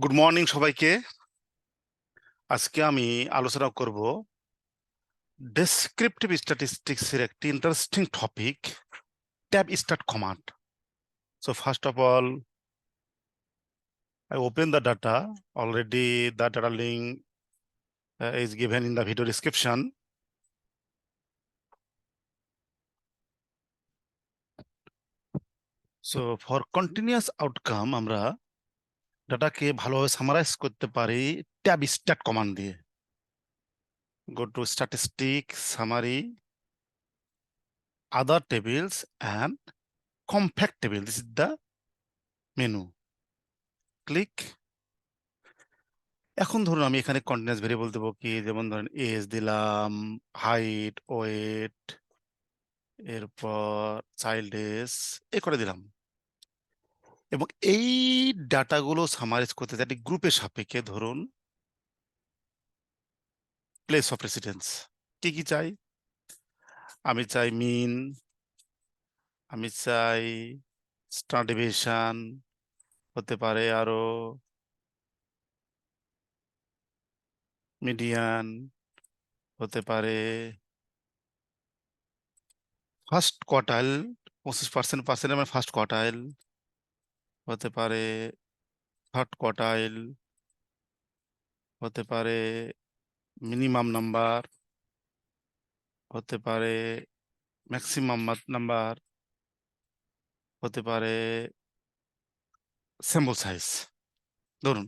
Good morning সবাইকে। আজকে আমি আলোচনা করব ডেসক্রিপটিভ স্ট্যাটিস্টিক্সের একটি interesting topic tab start command so first of all I open the data already the data link is given in the video description so for continuous outcome আমরা ডাটাকে ভালোভাবে সামারাইজ করতে পারি ট্যাব স্ট্যাট কমান্ড দিয়ে। Go to statistics summary, other tables and compact table. This is the menu. Click. এখন ধরুন আমি এখানে কন্টিনিউয়াস ভেরিয়েবল দেবো কি? যেমন ধরেন এজ দিলাম হাইট ওয়েট এরপর চাইল্ড এজ এ করে দিলাম। এবং এই ডাটাগুলো সামারাইজ করতে চাই গ্রুপের সাপেক্ষে ধরুন প্লেস অফ রেসিডেন্স কি কি চাই? আমি চাই মিন আমি চাই স্টার ডিভিশন হতে পারে আরও মিডিয়ান হতে পারে ফার্স্ট কোয়ার্টাইল পঁচিশ পার্সেন্ট পার্সেন্ট আমার ফার্স্ট কোয়ার্টাইল হতে পারে থার্ড কোয়ার্টাইল হতে পারে মিনিমাম নাম্বার হতে পারে ম্যাক্সিমাম নাম্বার হতে পারে স্যাম্পল সাইজ ধরুন।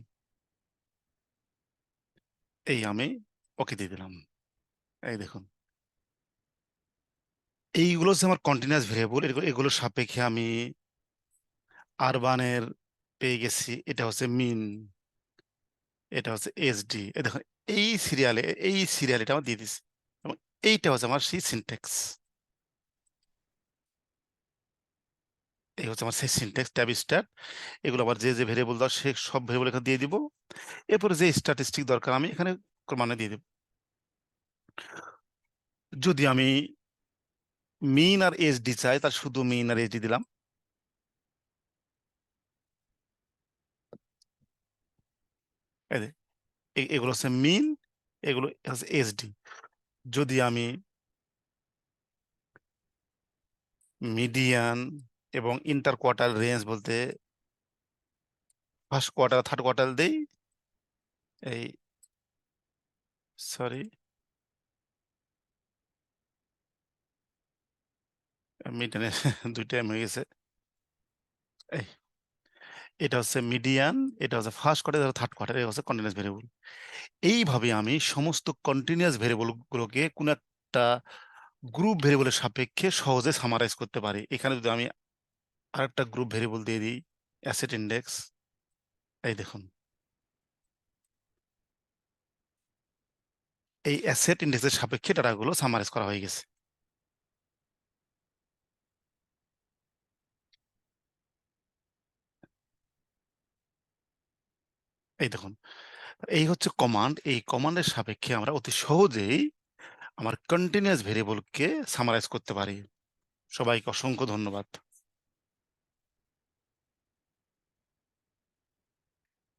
এই আমি ওকে দিয়ে দিলাম। এই দেখুন। এইগুলো হচ্ছে আমার কন্টিনিউয়াস ভেরিয়েবল এগুলোর সাপেক্ষে আমি আরবানের পেয়ে গেছি, এটা হচ্ছে মিন, এটা হচ্ছে এসডি এ দেখুন এই সিরিয়ালে এই সিরিয়াল এটা আমার দিয়ে দিছি, এবং এইটা হচ্ছে আমার সেই সিনটেক্স এই হচ্ছে আমার সেই সিনটেক্স ট্যাব স্ট্যাট এগুলো আবার যে যে ভেরিয়েবল দরকার সে সব ভেরিয়েবল এখানে দিয়ে দিব, এরপরে যে স্ট্যাটিস্টিক দরকার, আমি এখানে মানে দিয়ে দেব। যদি আমি মিন আর এসডি চাই তার শুধু মিন আর এসডি দিলাম। এগুলো হচ্ছে মিন এগুলো হচ্ছে এসডি যদি আমি মিডিয়ান এবং ইন্টার কোয়ার্টার রেঞ্জ বলতে ফার্স্ট কোয়ার্টার থার্ড কোয়ার্টার দেই, এই সরি মিডিয়ানে দুইটা হয়ে গেছে। এই এটা হচ্ছে মিডিয়ান এটা হচ্ছে ফার্স্ট কোয়ার্টার এটা থার্ড কোয়ার্টার এটা হচ্ছে কন্টিনিউয়াস ভেরিয়েবল এইভাবে আমি সমস্ত কন্টিনিউয়াস ভেরিয়েবল কোনো একটা গ্রুপ ভেরিয়েবলের সাপেক্ষে সহজে সামারাইজ করতে পারি। এখানে যদি আমি আরেকটা গ্রুপ ভেরিয়েবল দিয়ে দিই অ্যাসেট ইন্ডেক্স এই দেখুন। এই অ্যাসেট ইন্ডেক্সের সাপেক্ষে ডাটাগুলো সামারাইজ করা হয়ে গেছে। এই দেখুন, এই হচ্ছে কমান্ড এই কমান্ডের সাপেক্ষে আমরা অতি সহজেই আমার কন্টিনিউয়াস ভেরিয়েবলকে সামারাইজ করতে পারি। সবাইকে অসংখ্য ধন্যবাদ।